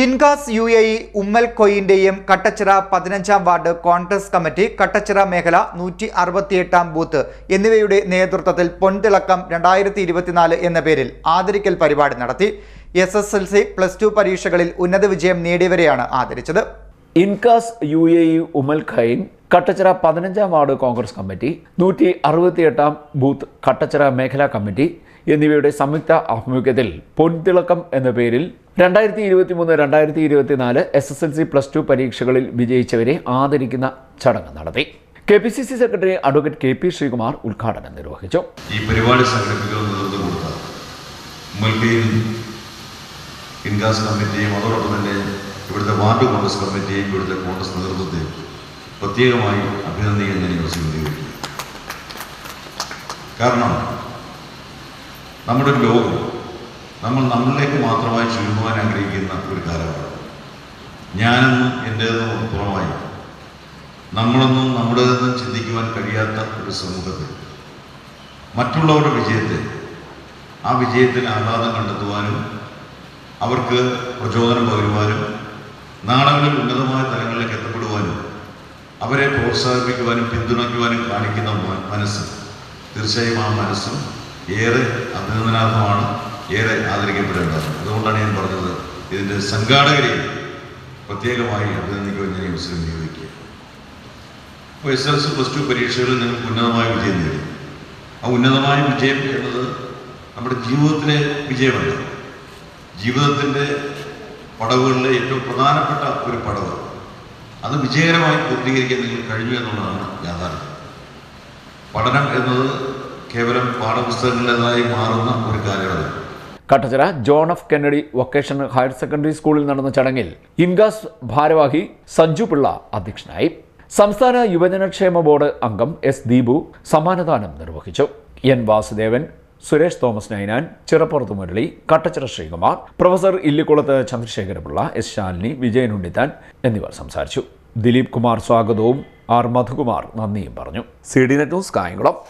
Incas U A E Ummal കൊയിന്റെയും Kattachira പതിനഞ്ചാം ward Congress committee Kattachira മേഖല നൂറ്റി അറുപത്തിയെട്ടാം ബൂത്ത് എന്നിവയുടെ നേതൃത്വത്തിൽ പൊൻതിളക്കം രണ്ടായിരത്തി ഇരുപത്തിനാല് എന്ന പേരിൽ ആദരിക്കൽ പരിപാടി നടത്തി. S S L C plus two പരീക്ഷകളിൽ ഉന്നത വിജയം നേടിയവരെയാണ് ആദരിച്ചത്. ഇൻകാസ് യു എ ഇ ഖൈൻ കട്ടച്ചിറ പതിനഞ്ചാം വാർഡ് കോൺഗ്രസ് കമ്മിറ്റി നൂറ്റി അറുപത്തിയെട്ടാം ബൂത്ത് കട്ടച്ചിറ മേഖലാ കമ്മിറ്റി എന്നിവയുടെ സംയുക്ത ആഭിമുഖ്യത്തിൽ പൊൻതിളക്കം എന്ന പേരിൽ രണ്ടായിരത്തി ഇരുപത്തി മൂന്ന് രണ്ടായിരത്തി ഇരുപത്തിനാല് S S L C plus two പരീക്ഷകളിൽ വിജയിച്ചവരെ ആദരിക്കുന്ന ചടങ്ങ് നടത്തി. K P C C secretary advocate K P Sreekumar ഉദ്ഘാടനം നിർവഹിച്ചു. ഈ പരിപാടി ഇവിടുത്തെ വാർഡ് കോൺഗ്രസ് കമ്മിറ്റിയും ഇവിടുത്തെ കോൺഗ്രസ് നേതൃത്വത്തെയും പ്രത്യേകമായി അഭിനന്ദിക്കാൻ ഞാൻ ഈ അവസരം കാരണം നമ്മുടെ ലോകം നമ്മൾ നമ്മളിലേക്ക് മാത്രമായി ചുരുങ്ങുവാൻ ആഗ്രഹിക്കുന്ന ഒരു കാലമാണ് ഞാനെന്നും എന്റേതെന്നും അപ്പുറമായി നമ്മളൊന്നും നമ്മുടേതെന്നും ചിന്തിക്കുവാൻ കഴിയാത്ത ഒരു സമൂഹത്തിൽ. മറ്റുള്ളവരുടെ വിജയത്തെ ആ വിജയത്തിൽ ആഹ്ലാദം കണ്ടെത്തുവാനും അവർക്ക് പ്രചോദനം പകരുവാനും നാളങ്ങളിൽ ഉന്നതമായ തലങ്ങളിലേക്ക് എത്തപ്പെടുവാനും അവരെ പ്രോത്സാഹിപ്പിക്കുവാനും പിന്തുണയ്ക്കുവാനും കാണിക്കുന്ന മനസ്സ്. തീർച്ചയായും ആ മനസ്സും ഏറെ അഭിനന്ദനാർഹമാണ് ഏറെ ആദരിക്കപ്പെടേണ്ടത് അതുകൊണ്ടാണ് ഞാൻ പറഞ്ഞത് ഇതിന്റെ സംഘാടകരെ പ്രത്യേകമായി അഭിനന്ദിക്കുവാൻ ഞാൻ മുസ്ലിം നിയോഗിക്കുക അപ്പോൾ S L C plus two പരീക്ഷകളിൽ നിങ്ങൾക്ക് ഉന്നതമായ വിജയം നേടി. ആ ഉന്നതമായ വിജയം എന്നത് നമ്മുടെ ജീവിതത്തിലെ വിജയമല്ല. ജീവിതത്തിന്റെ പടവുകളിലെ ഏറ്റവും പ്രധാനപ്പെട്ട ഒരു പടവ്. അത് വിജയകരമായി പൂർത്തീകരിക്കാൻ നിങ്ങൾ കഴിഞ്ഞു എന്നുള്ളതാണ് യാഥാർത്ഥ്യം. പഠനം എന്നത് കേവലം പാഠപുസ്തകങ്ങളുടേതായി മാറുന്ന ഒരു കാലയളവ്. Kattachira John F Kennedy vocational higher secondary സ്കൂളിൽ നടന്ന ചടങ്ങിൽ ഇൻഗാസ് ഭാരവാഹി സഞ്ജു പിള്ള അധ്യക്ഷനായി. സംസ്ഥാന യുവജനക്ഷേമ ബോർഡ് അംഗം എസ് ദീപു സമ്മാനദാനം നിർവഹിച്ചു. N Vasudevan Suresh Thomas Ninan Chirappurath Murali Kattachira Sreekumar professor Illikkulath Chandrasekharapillai S Shalini Vijayan Unnithan എന്നിവർ സംസാരിച്ചു. ദിലീപ് കുമാർ സ്വാഗതവും ആർ മധുകുമാർ നന്ദിയും പറഞ്ഞു. C D net news Kayamkulam.